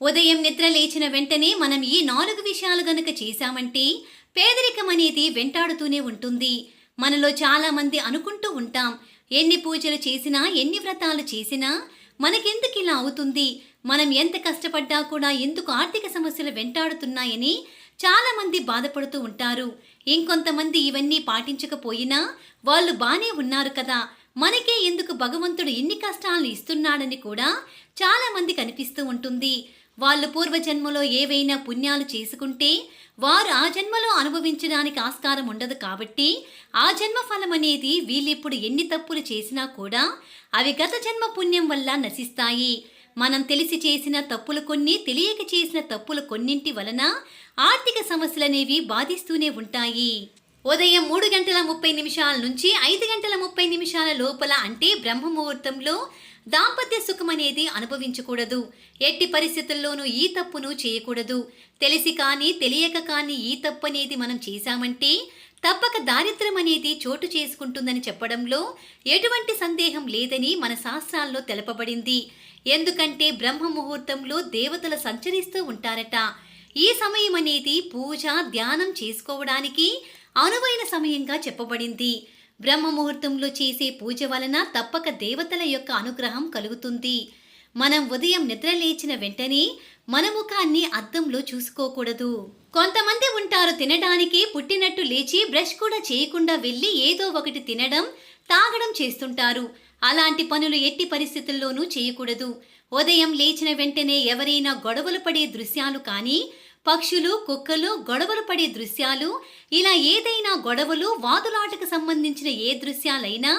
ఉదయం నిద్ర లేచిన వెంటనే మనం ఈ నాలుగు విషయాలు గనక చేశామంటే పేదరికం అనేది వెంటాడుతూనే ఉంటుంది. మనలో చాలామంది అనుకుంటూ ఉంటాం ఎన్ని పూజలు చేసినా ఎన్ని వ్రతాలు చేసినా మనకెందుకు ఇలా అవుతుంది? మనం ఎంత కష్టపడ్డా కూడా ఎందుకు ఆర్థిక సమస్యలు వెంటాడుతున్నాయని చాలామంది బాధపడుతూ ఉంటారు. ఇంకొంతమంది ఇవన్నీ పాటించకపోయినా వాళ్ళు బానే ఉన్నారు కదా. మనకే ఎందుకు భగవంతుడు ఇన్ని కష్టాలను ఇస్తున్నాడని కూడా చాలామంది కనిపిస్తూ ఉంటుంది. వాళ్ళు పూర్వజన్మలో ఏవైనా పుణ్యాలు చేసుకుంటే వారు ఆ జన్మలో అనుభవించడానికి ఆస్కారం ఉండదు కాబట్టి ఆ జన్మ ఫలం అనేది వీళ్ళిప్పుడు ఎన్ని తప్పులు చేసినా కూడా అవి గత జన్మ పుణ్యం వల్ల నశిస్తాయి. మనం తెలిసి చేసిన తప్పులు కొన్ని తెలియక చేసిన తప్పులు కొన్నింటి వలన ఆర్థిక సమస్యలనేవి బాధిస్తూనే ఉంటాయి. ఉదయం మూడు గంటల ముప్పై నిమిషాల నుంచి ఐదు గంటల ముప్పై నిమిషాల లోపల అంటే బ్రహ్మ ముహూర్తంలో దాంపత్య సుఖం అనేది అనుభవించకూడదు. ఎట్టి పరిస్థితుల్లోనూ ఈ తప్పును చేయకూడదు. తెలిసి కానీ తెలియక కానీ ఈ తప్పు అనేది మనం చేశామంటే తప్పక దారిద్ర్యం అనేది చోటు చేసుకుంటుందని చెప్పడంలో ఎటువంటి సందేహం లేదని మన శాస్త్రాల్లో తెలపబడింది. ఎందుకంటే బ్రహ్మ ముహూర్తంలో దేవతలు సంచరిస్తూ ఉంటారట. ఈ సమయం అనేది పూజ ధ్యానం చేసుకోవడానికి అనువైన సమయంగా చెప్పబడింది. బ్రహ్మ ముహూర్తంలో చేసే పూజ వలన తప్పక దేవతల యొక్క అనుగ్రహం కలుగుతుంది. మనం ఉదయం నిద్ర లేచిన వెంటనే మన ముఖాన్ని అద్దంలో చూసుకోకూడదు. కొంతమంది ఉంటారు తినడానికి పుట్టినట్టు లేచి బ్రష్ కూడా చేయకుండా వెళ్ళి ఏదో ఒకటి తినడం తాగడం చేస్తుంటారు. అలాంటి పనులు ఎట్టి పరిస్థితుల్లోనూ చేయకూడదు. ఉదయం లేచిన వెంటనే ఎవరైనా గొడవలు పడే దృశ్యాలు కానీ పక్షులు కుక్కలు గొడవలు పడే దృశ్యాలు ఇలా ఏదైనా గొడవలు వాదులాటకు సంబంధించిన ఏ దృశ్యాలైనా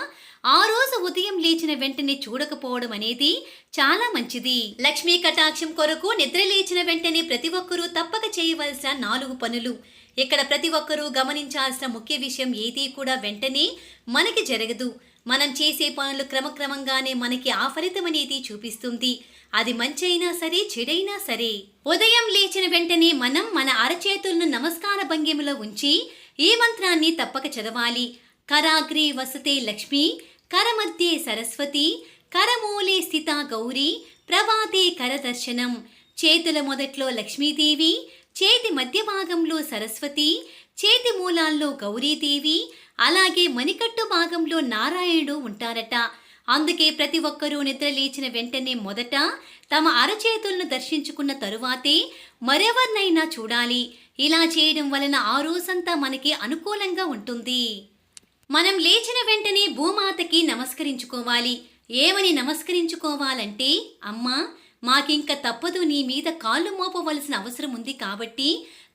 ఆ రోజు ఉదయం లేచిన వెంటనే చూడకపోవడం అనేది చాలా మంచిది. లక్ష్మీ కటాక్షం కొరకు నిద్ర లేచిన వెంటనే ప్రతి ఒక్కరూ తప్పక చేయవలసిన నాలుగు పనులు. ఇక్కడ ప్రతి ఒక్కరూ గమనించాల్సిన ముఖ్య విషయం ఏదీ కూడా వెంటనే మనకి జరగదు. మనం చేసే పనులు క్రమక్రమంగానే మనకి ఆ ఫలితం అనేది చూపిస్తుంది. అది మంచైనా సరే చెడైనా సరే. ఉదయం లేచిన వెంటనే మనం మన అరచేతులను నమస్కార భంగిమలో ఉంచి ఈ మంత్రాన్ని తప్పక చదవాలి. కరాగ్రే వసతే లక్ష్మి కరమధ్యే సరస్వతి కరమూలే స్థిత గౌరీ ప్రభాతే కరదర్శనం. చేతుల మొదట్లో లక్ష్మీదేవి చేతి మధ్య భాగంలో సరస్వతి చేతి మూలాల్లో గౌరీదేవి అలాగే మణికట్టు భాగంలో నారాయణుడు ఉంటారట. అందుకే ప్రతి ఒక్కరూ నిద్ర లేచిన వెంటనే మొదట తమ అరచేతులను దర్శించుకున్న తరువాతే మరెవరినైనా చూడాలి. ఇలా చేయడం వలన ఆ రోజంతా మనకి అనుకూలంగా ఉంటుంది. మనం లేచిన వెంటనే భూమాతకి నమస్కరించుకోవాలి. ఏమని నమస్కరించుకోవాలంటే అమ్మా మాకింక తప్పదు నీ మీద కాళ్ళు మోపవలసిన అవసరం ఉంది కాబట్టి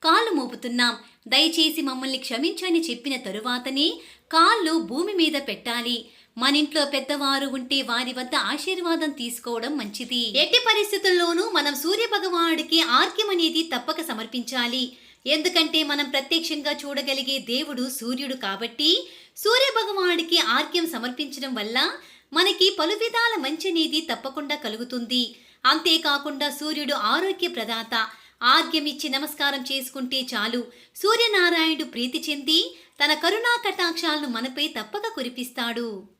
కాళ్ళు మోపుతున్నాం. దయచేసి మమ్మల్ని క్షమించని చెప్పిన తరువాతనే కాళ్ళు భూమి మీద పెట్టాలి. మన ఇంట్లో పెద్దవారు ఉంటే వారి వద్ద ఆశీర్వాదం తీసుకోవడం మంచిది. ఎట్టి పరిస్థితుల్లోనూ మనం సూర్య భగవానుడికి ఆర్క్యం అనేది తప్పక సమర్పించాలి. ఎందుకంటే మనం ప్రత్యక్షంగా చూడగలిగే దేవుడు సూర్యుడు కాబట్టి సూర్య భగవానుడికి ఆర్క్యం సమర్పించడం వల్ల మనకి పలు విధాల మంచి అనేది తప్పకుండా కలుగుతుంది. అంతేకాకుండా సూర్యుడు ఆరోగ్య ప్రదాత. ఆర్గ్యమిచ్చి నమస్కారం చేసుకుంటే చాలు. సూర్యనారాయణుడు ప్రీతి చెంది తన కరుణా కటాక్షాలను మనపై తప్పక కురిపిస్తాడు.